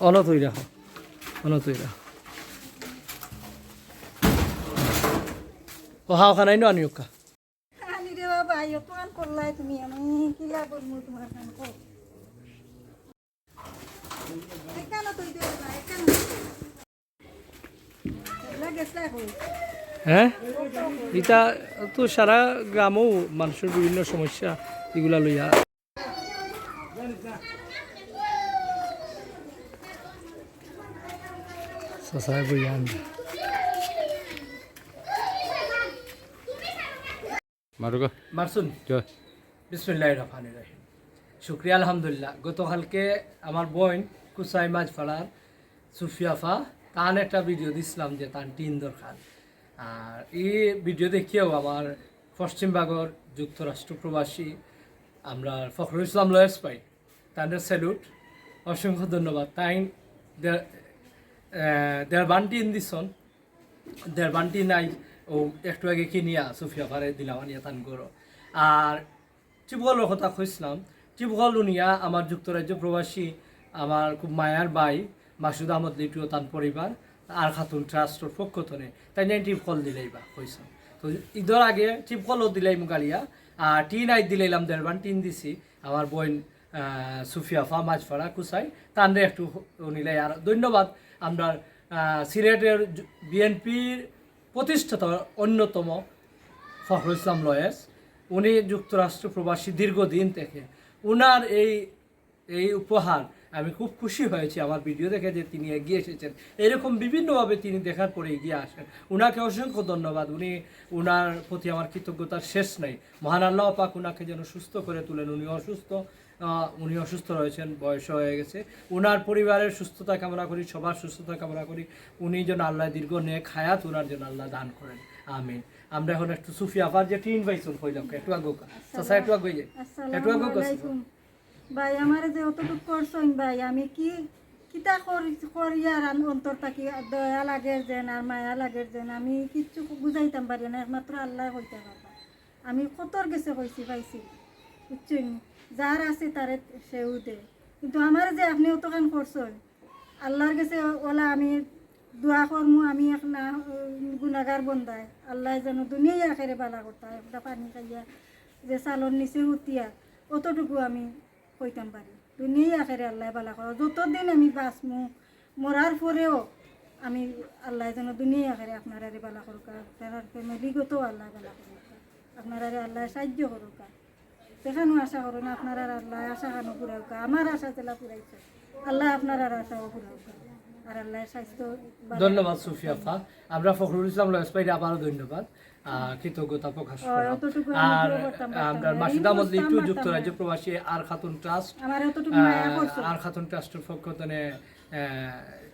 অনত হই রাখো অনত হই রাখো ও হাও খানাই নো আনিও কা। আনি রে বাবা অপমান করলাই তুমি আমি কিলা করব তোমার কাম কর এখানে তুই দে না এখানে গেছলা কই হ্যাঁ? এটা তো সারা গ্রামও মানুষের বিভিন্ন সমস্যা এগুলা লইয়া। সসায় বইয়া আনবে মারুগা। মারসুন। জয় বিসমুল্লাহ রহমান রহিম। শুক্রিয়া আলহামদুলিল্লাহ। গতকালকে আমার বোন কুসাই মাছ ফাড়ার সুফিয়াফা তান একটা ভিডিও দিছিলাম যে তার টিন দরকার আর এই ভিডিও দেখিয়েও আমার পশ্চিমবঙ্গর যুক্তরাষ্ট্র প্রবাসী আমরা ফখরুল ইসলাম লয়েস পাই। তাদের স্যালুট অসংখ্য ধন্যবাদ। তাই দেড় বান্টি ইন দিছন দেড় বান্টি নাই, ও, একটু আগে কিনিয়া সুফিয়া পারে দিলাম আনিয়া তান করো আর টিপগলের কথা কইছিলাম টিপগল উনিয়া আমার যুক্তরাজ্য প্রবাসী আমার খুব মায়ার বাই মাসুদ আহমদ লিটু তান পরিবার আর খাতুন ট্রাস্টর পক্ষ তনে তাই নিয়ে টিপকল দিলেই বা কইসাম তো ঈদের আগে টিপকলও দিলাই মুগালিয়া আর টিন আই দিলাইলাম দেড়বান টিন দিছি আমার বোন সুফিয়াফা মাছপাড়া কুসাই। তানরে একটু নিলাই আর ধন্যবাদ, আমরা সিলেটের বিএনপির প্রতিষ্ঠাতা, অন্যতম ফখরুল ইসলাম লয়েস। উনি যুক্তরাষ্ট্র প্রবাসী দীর্ঘদিন থেকে। উনার এই এই উপহার আমি খুব খুশি হয়েছি আমার ভিডিও দেখে যে তিনি এগিয়ে এসেছেন। এরকম বিভিন্নভাবে তিনি দেখার পরে এগিয়ে আসেন। উনাকে অসংখ্য ধন্যবাদ। উনি উনার প্রতি আমার কৃতজ্ঞতার শেষ নেই। মহান আল্লাহ পাক উনাকে যেন সুস্থ করে তুলেন। উনি অসুস্থ উনি অসুস্থ রয়েছেন বয়স হয়ে গেছে। উনার পরিবারের সুস্থতা কামনা করি সবার সুস্থতা কামনা করি। উনি যেন আল্লাহ দীর্ঘ নেক হায়াত উনার জন্য আল্লাহ দান করেন। আমিন। আমরা এখন একটু সুফি আবার যে টিন পাইছুন কইলাম একটু আগো চাচা একটু আগো একটু আগো আসসালামু আলাইকুম। ভাই, আমার যে অতটুকু করছেন ভাই, আমি কি, কিতা করি করি আর আমি অন্তর থাকি, দয়া লাগে যেন আর মায়া লাগে যেন, আমি কিচ্ছু বুঝাইতাম পারি না, একমাত্র আল্লাহ হইতে পারবা আমি কতর গেছে কইছি পাইছি, বুঝছেন? যার আছে তারে সেও দে। কিন্তু আমার যে আপনি অতখান করছেন, আল্লাহর কাছে ওলা আমি দোয়া করমু, আমি এক না গুণাগার বন্ধায়। আল্লাহ যেন দুনিয়ায় আখেরে বালা করতা একটা পানি খাইয়া, যে চালন নিচে উতিয়া অতটুকু আমি কইতাম পারি দুনিয়ায় আখেরে আল্লাহ বালা করো যতদিন আমি বাঁচমু মরার পরেও আমি আল্লাহ যেন দুনিয়াই আখেরে আপনারা বালা করুক আপনার ফ্যামিলিগত আল্লাহ বালা করুক আপনারা আল্লাহ সাহায্য করুক সেখানেও আশা করুন আপনারা আল্লাহ আশা খানো পুরাউকা আমার আশা জেলা পুরাইছে আল্লাহ আপনারা আশাও পুরাউকা ধন্যবাদ সুফিয়াফা আমরা ফখরুল ইসলাম লয়েস আবারও ধন্যবাদ। কৃতজ্ঞতা প্রকাশ আর আমরা। মাসুদ পারতাম যুক্তরাজ্য প্রবাসী আর খাতুন ট্রাস্ট আর খাতুন ট্রাস্টের পক্ষ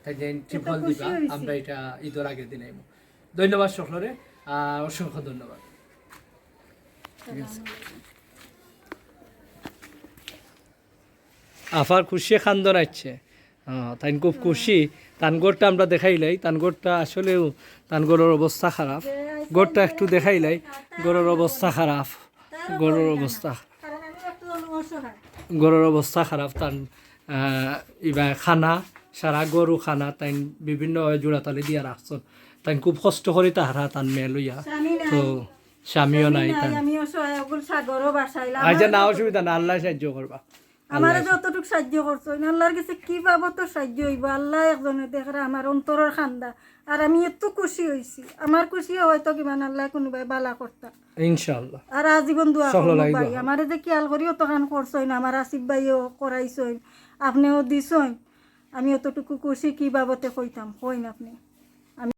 থেকে ট্রিপল দিবা আমরা এটা ঈদের আগে ধন্যবাদ সকলরে অসংখ্য ধন্যবাদ। আফার খুশি খান্দন আছে। তাই খুব খুশি। তানগড়টা আমরা দেখাইলাই তানগড়টা আসলেও তানগড়ের অবস্থা খারাপ। গড়টা একটু দেখাইলাই গড়ের অবস্থা খারাপ। গড়ের অবস্থা। গরুর অবস্থা খারাপ। তান ইবা খানা সারা গরু খানা তাই বিভিন্ন জোড়াতালি দিয়া রাখছন। তাই খুব কষ্ট করে তাহারা তান মেয়ে লইয়া। তো স্বামীও নাই বাসাইলাম। আজ না অসুবিধা না আল্লাহ সাহায্য করবা। আমার যতটুকু সাহায্য করছ আল্লাহর কাছে কি পাবো তো সাহায্য হইব? আল্লাহ একজনে দেখরা আমার অন্তরের খান্দা। আর আমি এত খুশি হয়েছি আমার খুশি হয়তো কিমান আল্লাহ কোনোবাই বালা করতা। ইনশাআল্লাহ। আর আজীবন দোয়া করব ভাই। আমারে যে খেয়াল করিও তখন করছইন আমার আসিফ ভাইও করাইছইন আপনিও দিছইন আমি অতটুকু খুশি কি বাবতে কইতাম কইন আপনি।